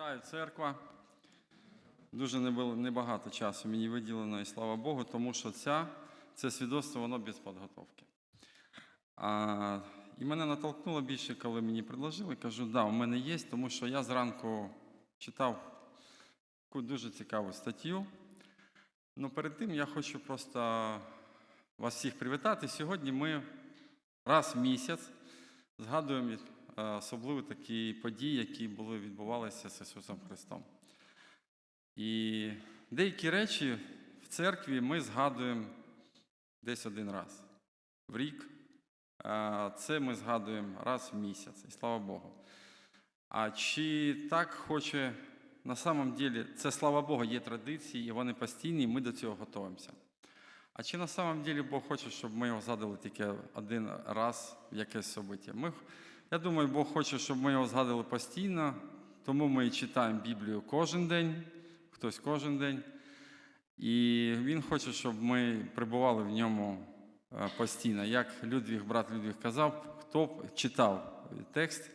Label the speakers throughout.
Speaker 1: Вітаю, церква. Дуже небагато часу мені виділено, і слава Богу, тому що ця, це свідоцтво воно без підготовки. А, і мене натолкнуло більше, коли мені предложили. Кажу, да, у мене є, тому що я зранку читав таку дуже цікаву статтю. Ну, перед тим я хочу просто вас всіх привітати. Сьогодні ми раз в місяць згадуємо особливо такі події, які були відбувалися з Ісусом Христом. І деякі речі в церкві ми згадуємо десь один раз в рік. Це ми згадуємо раз в місяць, і слава Богу. А чи так хоче на самом деле, це слава Богу, є традиції, і вони постійні, і ми до цього готуємося. А чи на самом деле Бог хоче, щоб ми його згадували тільки один раз в якесь собиття? Ми, я думаю, Бог хоче, щоб ми його згадували постійно, тому ми читаємо Біблію кожен день, хтось кожен день. І Він хоче, щоб ми перебували в ньому е, постійно. Як Людвіг, брат Людвіг казав, хто читав текст,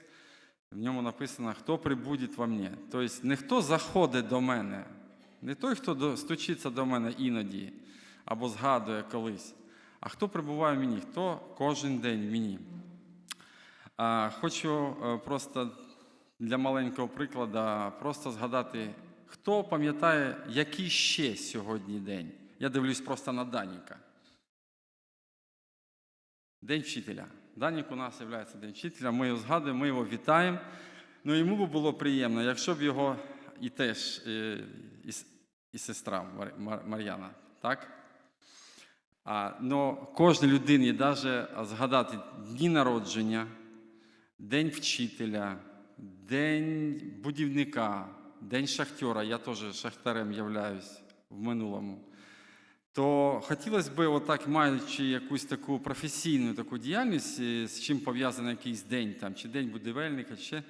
Speaker 1: в ньому написано, хто прибуде во мені. Тобто не хто заходить до мене, не той, хто стучиться до мене іноді або згадує колись, а хто прибуває в мені, хто кожен день в мені. Хочу е, просто для маленького прикладу просто згадати, хто пам'ятає, який ще сьогодні день. Я дивлюсь просто на Даніка. День вчителя. Данік у нас є День вчителя, ми його згадуємо, ми його вітаємо. Ну йому би було приємно, якщо б його і теж е, і, і сестра Мар- Мар- Мар'яна, так? А, но кожній людині навіть згадати дні народження, День вчителя, День будівника, День шахтера, я теж шахтарем являюсь в минулому. То хотілося б, отак, маючи якусь таку професійну таку діяльність, е, з чим пов'язаний якийсь день, там, чи день будівельника, ще,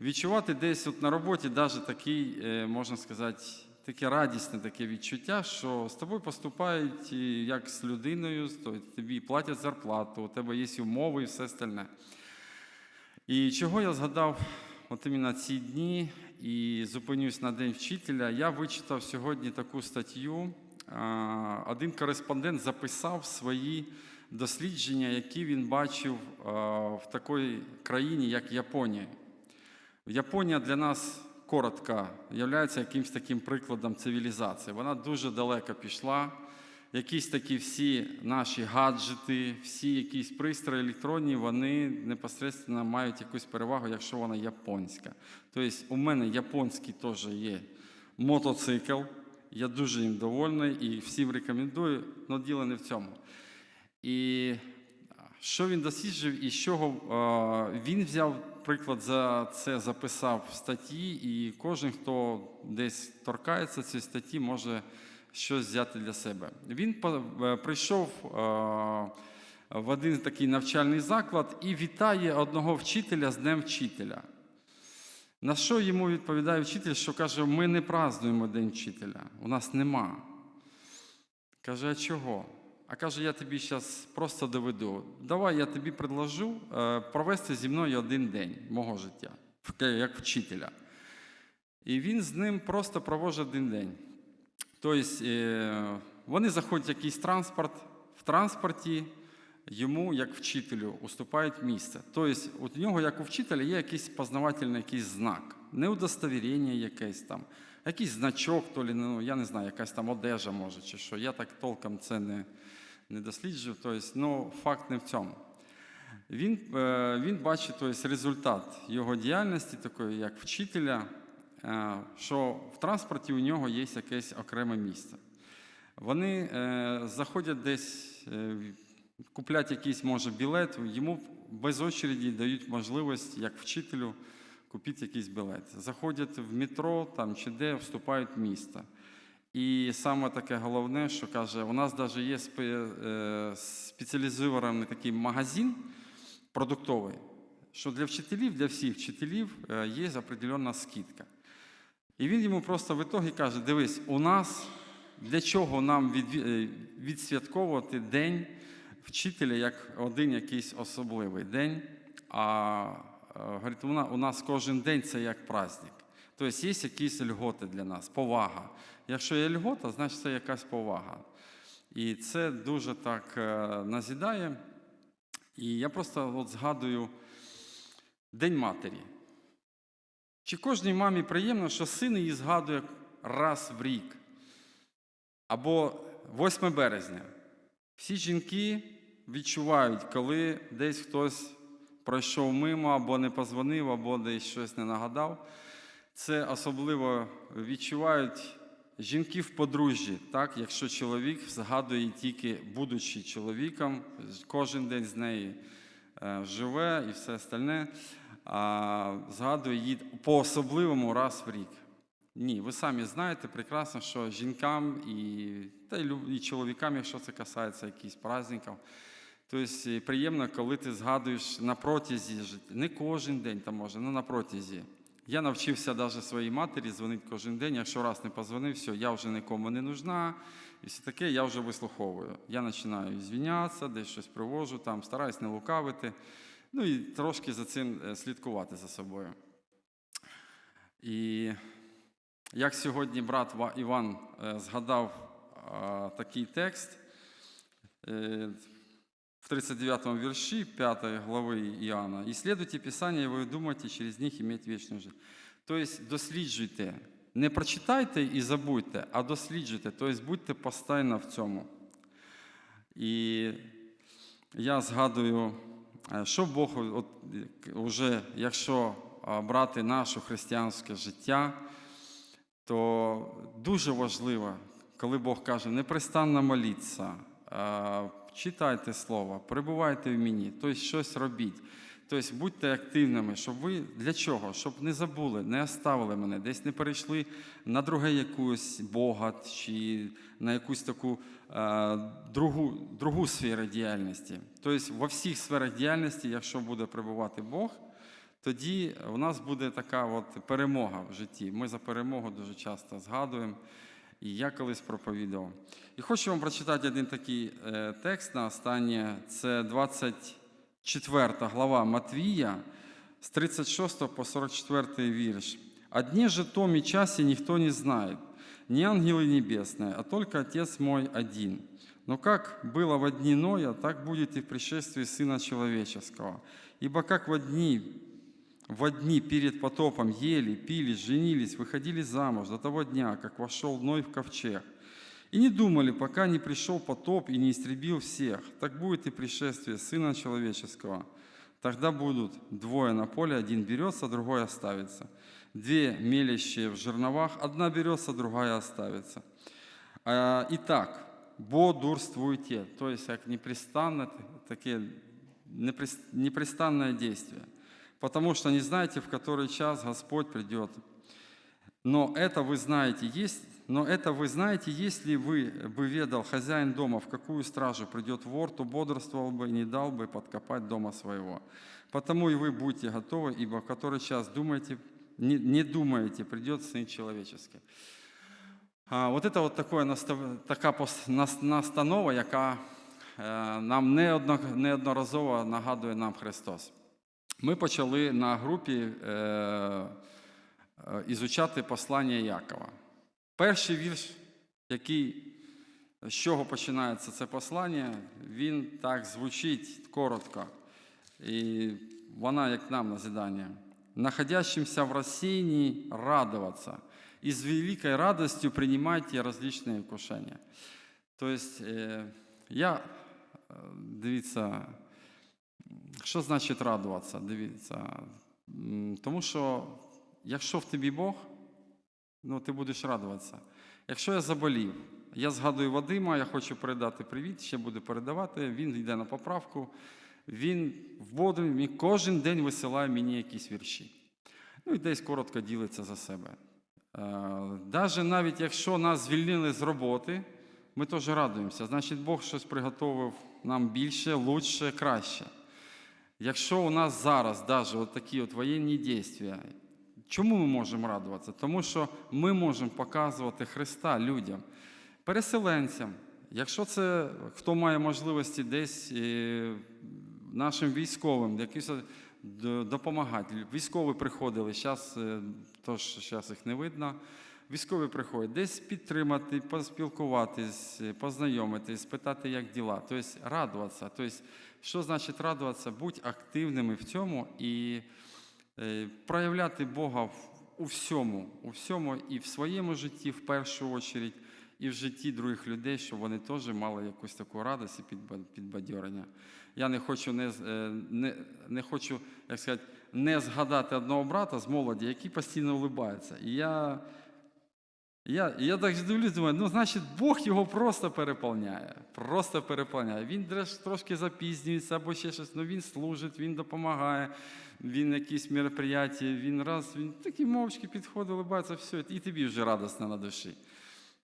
Speaker 1: відчувати десь от на роботі навіть такий, е, можна сказати, таке радісне таке відчуття, що з тобою поступають е, як з людиною, то тобі платять зарплату, у тебе є умови і все остальне. І чого я згадав от іменно ці дні і зупинюсь на День вчителя, я вичитав сьогодні таку статтю. Один кореспондент записав свої дослідження, які він бачив в такій країні, як Японія. Японія для нас коротко є якимось таким прикладом цивілізації. Вона дуже далеко пішла. Якісь такі всі наші гаджети, всі якісь пристрої електронні, вони непосередньо мають якусь перевагу, якщо вона японська. Тобто у мене японський теж є мотоцикл. Я дуже їм довольний і всім рекомендую, але діло не в цьому. І що він досліджив і з чого він взяв приклад за це, записав в статті, і кожен, хто десь торкається цієї статті, може щось взяти для себе. Він е, прийшов е, в один такий навчальний заклад і вітає одного вчителя з Днем вчителя. На що йому відповідає вчитель, що каже: ми не празднуємо День вчителя, у нас нема. Каже, а чого? А каже, я тобі зараз просто доведу. Давай я тобі предложу е, провести зі мною один день мого життя, як вчителя. І він з ним просто проводить один день. Тобто е, вони заходять в якийсь транспорт, в транспорті йому, як вчителю, уступають місце. Тобто у нього, як у вчителя, є якийсь познавательний якийсь знак, не удостовірення якесь там, якийсь значок, то лі, ну, я не знаю, якась там одежа може, чи що. Я так толком це не, не досліджував. Тобто, ну, факт не в цьому. Він, е, він бачить тобто, результат його діяльності, такої, як вчителя, що в транспорті у нього є якесь окреме місце. Вони е, заходять десь, е, куплять якийсь може білет, йому без очереді дають можливість, як вчителю, купити якийсь білет. Заходять в метро там, чи де вступають в місто. І саме таке головне, що каже, у нас навіть є е, спеціалізований такий магазин продуктовий, що для вчителів, для всіх вчителів е, є определенна скидка. І він йому просто в ітогі каже: дивись, у нас для чого нам е, відсвятковувати день вчителя як один якийсь особливий день. А е, говорить, у нас кожен день це як праздник. Тобто є якісь льготи для нас, повага. Якщо є льгота, значить це якась повага. І це дуже так е, назідає. І я просто от згадую День матері. Чи кожній мамі приємно, що син її згадує раз в рік? Або 8 березня. Всі жінки відчувають, коли десь хтось пройшов мимо, або не позвонив, або десь щось не нагадав. Це особливо відчувають жінки в подружжі, так? якщо чоловік згадує тільки, будучи чоловіком, кожен день з нею е, живе і все остальне, згадує її по-особливому раз в рік. Ні, ви самі знаєте прекрасно, що жінкам і, та й чоловікам, якщо це касається якихось праздників, тобто приємно, коли ти згадуєш на протязі життя. Не кожен день там може, але на протязі. Я навчився навіть своїй матері дзвонити кожен день. Якщо раз не позвонив, все, я вже нікому не нужна. І все таке я вже вислуховую. Я починаю звінятися, десь щось привожу, там, стараюсь не лукавити. Ну і трошки за цим е, слідкувати за собою. І як сьогодні брат Іван е, згадав е, такий текст в 39 вірші 5 глави Іоанна, «Ісследуйте Писання, і ви думаєте через них иметь вічну життя». Тобто досліджуйте. Не прочитайте і забудьте, а досліджуйте, тобто будьте постійно в цьому. І я згадую, що Бог, от, е, уже, якщо брати наше християнське життя, то дуже важливо, коли Бог каже, непрестанно моліться, читайте Слово, перебувайте в мені, тобто щось робіть. Тобто будьте активними, щоб ви для чого? Щоб не забули, не оставили мене, десь не перейшли на друге якусь Бога чи на якусь таку е, другу, другу сферу діяльності. Тобто во всіх сферах діяльності, якщо буде перебувати Бог, тоді у нас буде така от перемога в житті. Ми за перемогу дуже часто згадуємо. І я колись проповідував. І хочу вам прочитати один такий е, текст на останнє. Це 24 глава Матвія з 36 по 44 вірш. «О дне же том и часе никто не знает, ни ангелы небесные, а только Отец мой один. Но как было во дни Ноя, так будет и в пришествии Сына Человеческого. Ибо как во дни во дни перед потопом ели, пили, женились, выходили замуж до того дня, как вошел Ной в ковчег. И не думали, пока не пришел потоп и не истребил всех. Так будет и пришествие Сына Человеческого. Тогда будут двое на поле, один берется, другой оставится. Две мелящие в жерновах, одна берется, другая оставится. А, Итак, бодрствуйте, то есть как непрестанно, такие непрес- непрестанное действие. Потому что не знаете, в который час Господь придет. Но это вы знаете, есть, но это вы знаете, если вы бы ведал хозяин дома, в какую стражу придет вор, то бодрствовал бы и не дал бы подкопать дома своего. Потому и вы будьте готовы, ибо в который час думаете, не, не думаете, придет Сын Человеческий. А, от це от такое настав- така пос- нас- настанова, яка е, нам неодно- неодноразово нагадує нам Христос. Ми почали на групі е, е, ізучати послання Якова. Перший вірш, який, з чого починається це послання, він так звучить коротко. І вона, як нам назидання, находящимся в рассеянии радоваться, и с великой радостью принимайте различные вкушения. Тобто, е, я, е, дивіться, що значить радуватися? Дивіться. Тому що якщо в тобі Бог, ну ти будеш радуватися. Якщо я заболів, я згадую Вадима, я хочу передати привіт, ще буду передавати. Він йде на поправку. Він в Бодрі кожен день висилає мені якісь вірші. Ну і десь коротко ділиться за себе. Навіть навіть якщо нас звільнили з роботи, ми теж радуємося. Значить, Бог щось приготовив нам більше, лучше, краще. Якщо у нас зараз навіть от такі от воєнні дії, чому ми можемо радуватися? Тому що ми можемо показувати Христа людям, переселенцям. Якщо це хто має можливості десь е, нашим військовим, якісь допомагати. Військові приходили, зараз тож зараз їх не видно. Військові приходять десь підтримати, поспілкуватись, е, познайомитись, спитати, як діла. Тобто радуватися. Тобто, що значить радуватися? Будь активними в цьому і е, проявляти Бога у всьому, у всьому і в своєму житті в першу чергу, і в житті других людей, щоб вони теж мали якусь таку радість і підба- підбадьорення. Я не хочу не, е, не, не хочу, як сказати, не згадати одного брата з молоді, який постійно улибається. І я, я, я так дивлюсь, думаю, ну, значить, Бог його просто переповняє. Просто переповняє. Він трошки запізнюється або ще щось, ну він служить, він допомагає, він якісь мероприятия, він раз, він такий мовчки підходить, улибається, все, і тобі вже радісно на душі.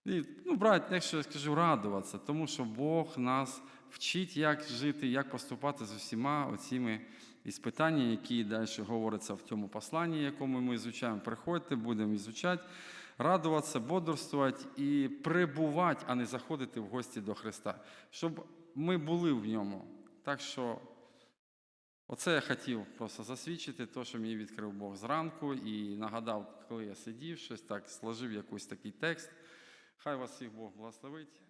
Speaker 1: І, ну, брат, якщо я скажу, радуватися, тому що Бог нас вчить, як жити, як поступати з усіма оціми іспитаннями, які далі говоряться в цьому посланні, якому ми ізучаємо. Приходьте, будемо ізучати, радуватися, бодрствувати і прибувати, а не заходити в гості до Христа, щоб ми були в ньому. Так що Оце я хотів просто засвідчити, те, що мені відкрив Бог зранку і нагадав, коли я сидів, щось так, сложив якийсь такий текст. Хай вас всіх Бог благословить.